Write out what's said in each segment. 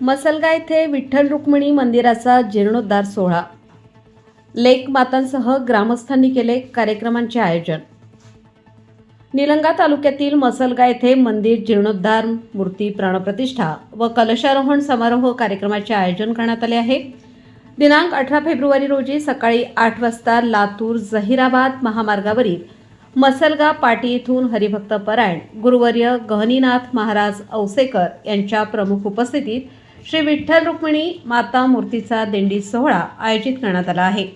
मसलगा येथे विठ्ठल रुक्मिणी मंदिराचा जीर्णोद्धार सोहळा. लेक मातांसह ग्रामस्थांनी केले कार्यक्रमांचे आयोजन. निलंगा तालुक्यातील मसलगा येथे मंदिर जीर्णोद्धार मूर्ती प्राणप्रतिष्ठा व कलशारोहण समारोह कार्यक्रमाचे आयोजन करण्यात आले आहे. दिनांक अठरा फेब्रुवारी रोजी सकाळी आठ वाजता लातूर जहिराबाद महामार्गावरील मसलगा पाटी येथून हरिभक्त परायण गुरुवर्य गहनीनाथ महाराज औसेकर यांच्या प्रमुख उपस्थितीत श्री विठ्ठल रुक्मिणी माता मूर्तीचा दिंडी सोहळा आयोजित करण्यात आला आहे.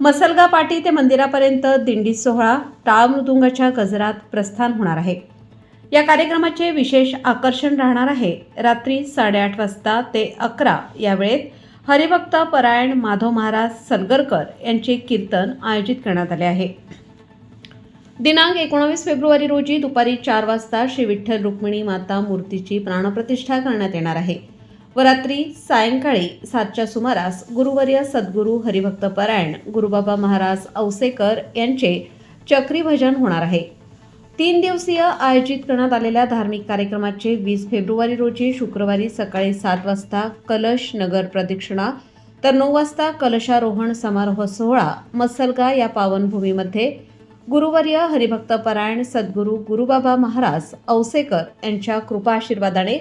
मसलगा पाटी ते मंदिरापर्यंत दिंडी सोहळा टाळ मृदुंगाच्या गजरात प्रस्थान होणार आहे. या कार्यक्रमाचे विशेष आकर्षण राहणार आहे. रात्री साडेआठ वाजता ते अकरा या वेळेत हरिभक्त परायण माधव महाराज सलगरकर यांचे कीर्तन आयोजित करण्यात आले आहे. दिनांक एकोणावीस फेब्रुवारी रोजी दुपारी चार वाजता श्री विठ्ठल रुक्मिणी माता मूर्तीची प्राणप्रतिष्ठा करण्यात येणार आहे. व रात्री सायंकाळी सातच्या सुमारास गुरुवर्य सद्गुरू हरिभक्त परायण गुरुबाबा महाराज औसेकर यांचे चक्रीभजन होणार आहे. तीन दिवसीय आयोजित करण्यात आलेल्या धार्मिक कार्यक्रमाचे वीस फेब्रुवारी रोजी शुक्रवारी सकाळी सात वाजता कलश नगर प्रदक्षिणा तर नऊ वाजता कलशारोहण समारोह सोहळा मसलगा या पावनभूमीमध्ये गुरुवर्य हरिभक्त परायण सद्गुरू गुरुबाबा महाराज औसेकर यांच्या कृपा आशीर्वादाने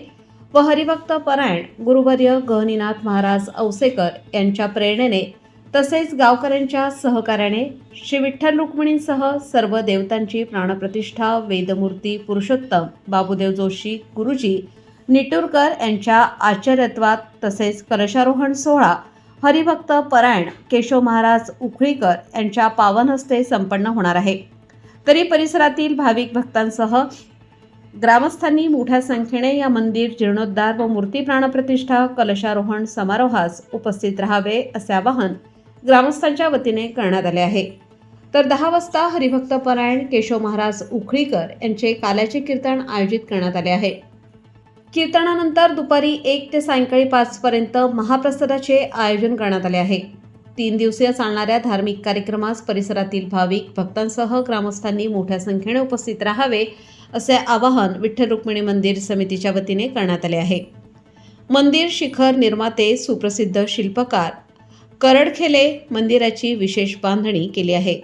व हरिभक्त परायण गुरुवर्य गहनीनाथ महाराज औसेकर यांच्या प्रेरणेने तसेच गावकऱ्यांच्या सहकार्याने श्री विठ्ठल रुक्मिणींसह सर्व देवतांची प्राणप्रतिष्ठा वेदमूर्ती पुरुषोत्तम बाबूदेव जोशी गुरुजी निटूरकर यांच्या आचार्यत्वात तसेच कलशारोहण सोहळा हरिभक्त परायण केशव महाराज उखळीकर यांच्या पावन हस्ते संपन्न होणार आहे. तरी परिसरातील भाविक भक्तांसह ग्रामस्थांनी मोठ्या संख्येने या मंदिर जीर्णोद्धार व मूर्ती प्राणप्रतिष्ठा कलशारोहण समारोहास उपस्थित राहावे असे आवाहन ग्रामस्थांच्या वतीने करण्यात आले आहे. तर दहा वाजता हरिभक्त परायण केशव महाराज उखळीकर यांचे काल्याचे कीर्तन आयोजित करण्यात आले आहे. कीर्तनानंतर दुपारी एक ते सायंकाळी पाचपर्यंत महाप्रसादाचे आयोजन करण्यात आले आहे. तीन दिवसीय चालणाऱ्या धार्मिक कार्यक्रमास परिसरातील भाविक भक्तांसह ग्रामस्थांनी मोठ्या संख्येने उपस्थित राहावे असे आवाहन विठ्ठल रुक्मिणी मंदिर समितीच्या वतीने करण्यात आले आहे. मंदिर शिखर निर्माते सुप्रसिद्ध शिल्पकार करडखेले मंदिराची विशेष बांधणी केली आहे.